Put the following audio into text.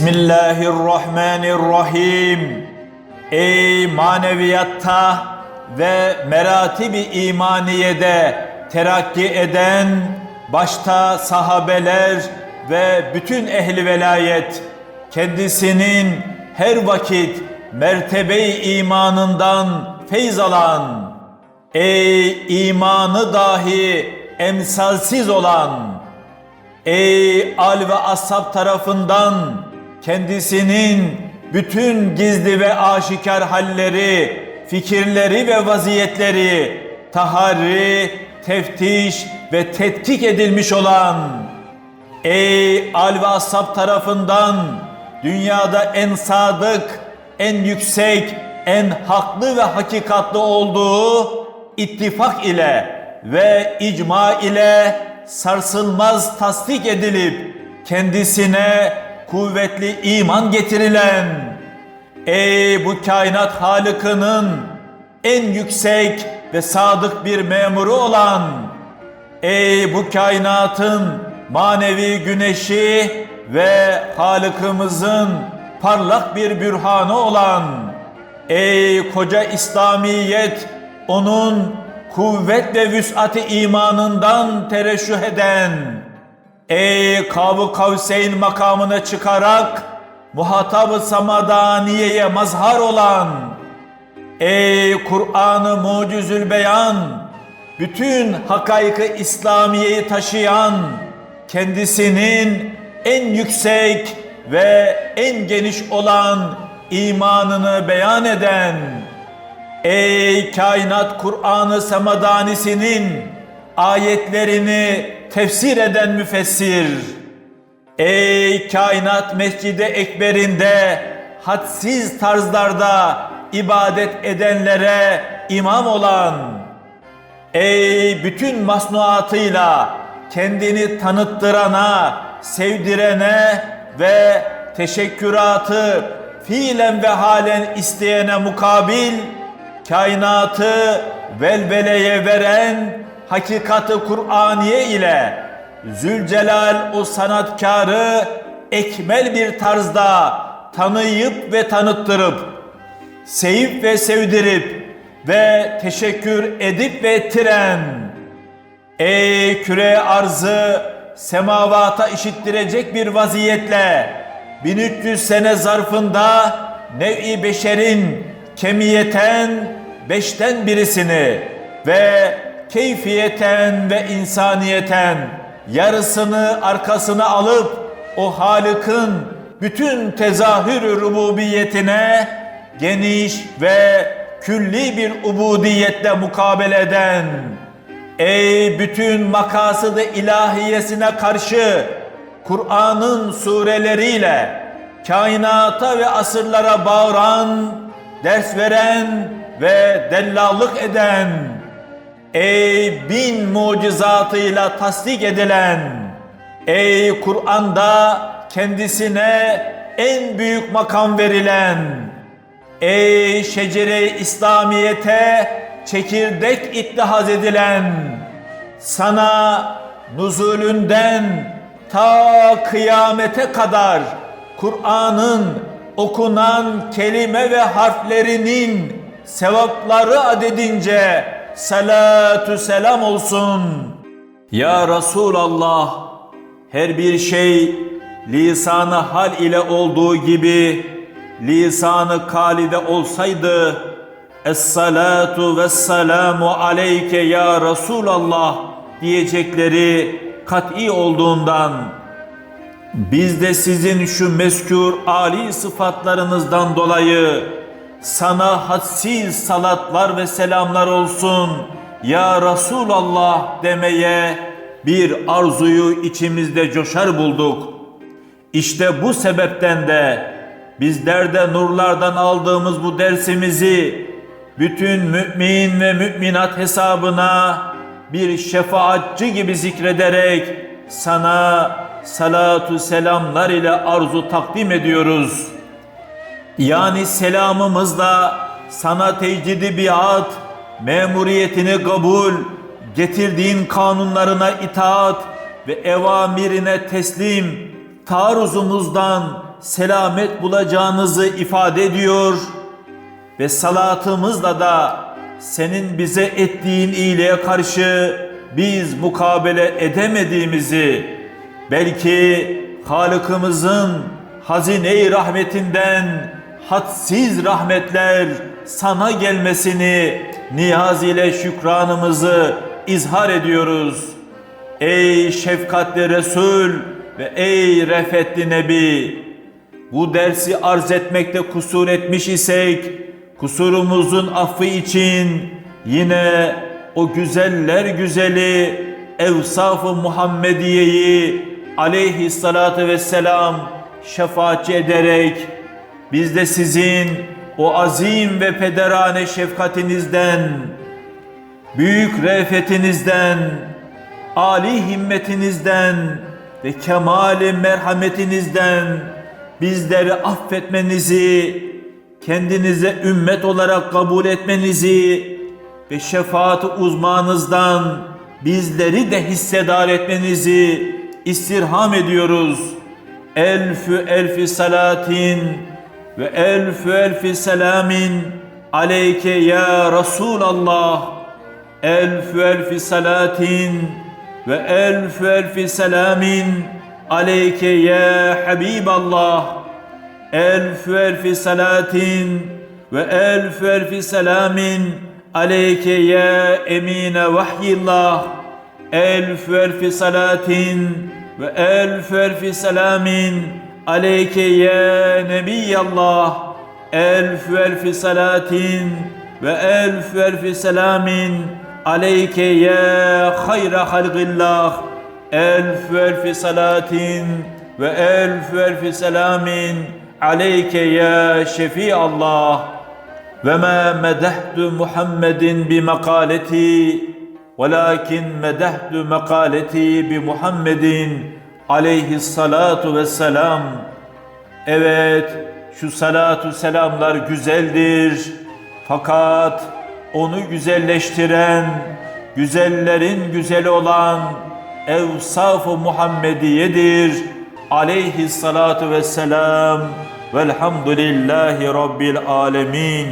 Bismillahirrahmanirrahim. Ey maneviyatta ve meratibi imaniyede terakki eden başta sahabeler ve bütün ehli velayet kendisinin her vakit mertebe-i imanından feyz alan ey imanı dahi emsalsiz olan Ey al ve ashab tarafından kendisinin bütün gizli ve aşikar halleri, fikirleri ve vaziyetleri taharri, teftiş ve tetkik edilmiş olan Ey al ve tarafından dünyada en sadık, en yüksek, en haklı ve hakikatli olduğu ittifak ile ve icma ile sarsılmaz tasdik edilip kendisine kuvvetli iman getirilen ey bu kainat halıkının en yüksek ve sadık bir memuru olan ey bu kainatın manevi güneşi ve Halık'ımızın parlak bir bürhanı olan ey koca İslamiyet onun kuvvet ve vüs'ati imanından tereşüh eden, ey Kav-ı Kavseyn makamına çıkarak muhatab-ı samadaniyeye mazhar olan, ey Kur'an-ı mucizül beyan, bütün hakaykı İslamiyeyi taşıyan, kendisinin en yüksek ve en geniş olan imanını beyan eden, Ey kainat Kur'an-ı Semadanisinin ayetlerini tefsir eden müfessir. Ey kainat Mescidi Ekber'inde hadsiz tarzlarda ibadet edenlere imam olan. Ey bütün masnuatıyla kendini tanıttırana, sevdirene ve teşekküratı fiilen ve halen isteyene mukabil kainatı velveleye veren hakikati Kur'aniye ile Zülcelal o sanatkarı ekmel bir tarzda tanıyıp ve tanıttırıp sevip ve sevdirip ve teşekkür edip ve ettiren ey küre arzı semavata işittirecek bir vaziyetle 1300 sene zarfında nevi beşerin kemiyeten beşten birisini ve keyfiyeten ve insaniyeten yarısını arkasına alıp o Halık'ın bütün tezahür rububiyetine geniş ve külli bir ubudiyetle mukabele eden ey bütün makasıdı ilahiyesine karşı Kur'an'ın sureleriyle kainata ve asırlara bağıran ders veren ve dellallık eden, ey bin mucizatıyla tasdik edilen, ey Kur'an'da kendisine en büyük makam verilen, ey şecere İslamiyete çekirdek ittihaz edilen, sana nuzulünden ta kıyamete kadar Kur'an'ın okunan kelime ve harflerinin sevapları adedince salatü selam olsun. Ya Resulallah her bir şey lisanı hal ile olduğu gibi lisanı kalide olsaydı Es-salatu ve selamu aleyke ya Resulallah diyecekleri kat'i olduğundan biz de sizin şu meskûr âli sıfatlarınızdan dolayı sana hadsiz salatlar ve selamlar olsun ya Resulallah demeye bir arzuyu içimizde coşar bulduk. İşte bu sebepten de bizler de nurlardan aldığımız bu dersimizi bütün mümin ve müminat hesabına bir şefaatçi gibi zikrederek sana salatu selamlar ile arzu takdim ediyoruz. Yani selamımızla sana tecdidi biat, memuriyetini kabul, getirdiğin kanunlarına itaat ve evamirine teslim, taarruzumuzdan selamet bulacağınızı ifade ediyor ve salatımızla da senin bize ettiğin iyiliğe karşı biz mukabele edemediğimizi belki Halık'ımızın hazine-i rahmetinden hadsiz rahmetler sana gelmesini niyaz ile şükranımızı izhar ediyoruz. Ey şefkatli Resul ve ey refetli Nebi! Bu dersi arz etmekte kusur etmiş isek, kusurumuzun affı için yine o güzeller güzeli Evsaf-ı Muhammediye'yi aleyhissalatu vesselam şefaatçi ederek biz de sizin o azim ve pederane şefkatinizden, büyük re'fetinizden, âli himmetinizden ve kemali merhametinizden bizleri affetmenizi, kendinize ümmet olarak kabul etmenizi ve şefaat uzmanınızdan bizleri de hissedar etmenizi istirham ediyoruz. Elfü elfi salatin ve elfü elfi selamin aleyke ya Resulallah. Elfü elfi salatin ve elfü elfi selamin aleyke ya Habiballah. Elfü elfi salatin ve elfü elfi selamin aleyke ya emine vahyillah. Elfü elfi salatin ve elfü elfi selamin aleyke ya Nebiyallah. Elfü elfi salatin ve elfü elfi selamin aleyke ya hayra halgillah. Elfü elfi salatin ve elfü elfi selamin aleyke ya şefi Allah. Ve ma medehtu Muhammedin bi makaleti velakin medehtu makaleti bi Muhammedin aleyhissalatu vesselam. Evet, şu salatu selamlar güzeldir. Fakat onu güzelleştiren, güzellerin güzeli olan Evsaf-ı Muhammediyedir. Aleyhissalatu vesselam. Velhamdülillahi Rabbil alemin.